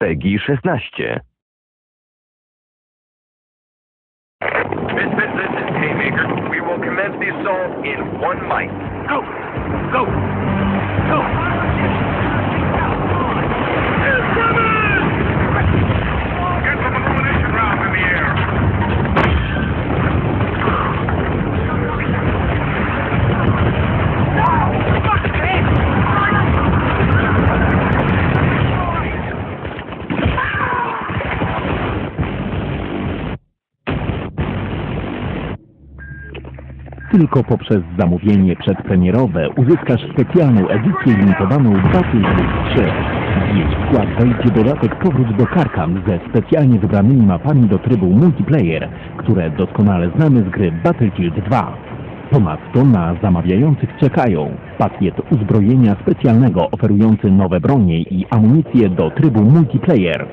PEGI 16. Misfit, this is Haymaker. We will commence the assault in one mic. Go! Go! Tylko poprzez zamówienie przedpremierowe uzyskasz specjalną edycję limitowaną Battlefield 3. W jej skład wejdzie dodatek Powrót do Karkam ze specjalnie wybranymi mapami do trybu multiplayer, które doskonale znamy z gry Battlefield 2. Ponadto na zamawiających czekają pakiet uzbrojenia specjalnego oferujący nowe bronie i amunicję do trybu multiplayer,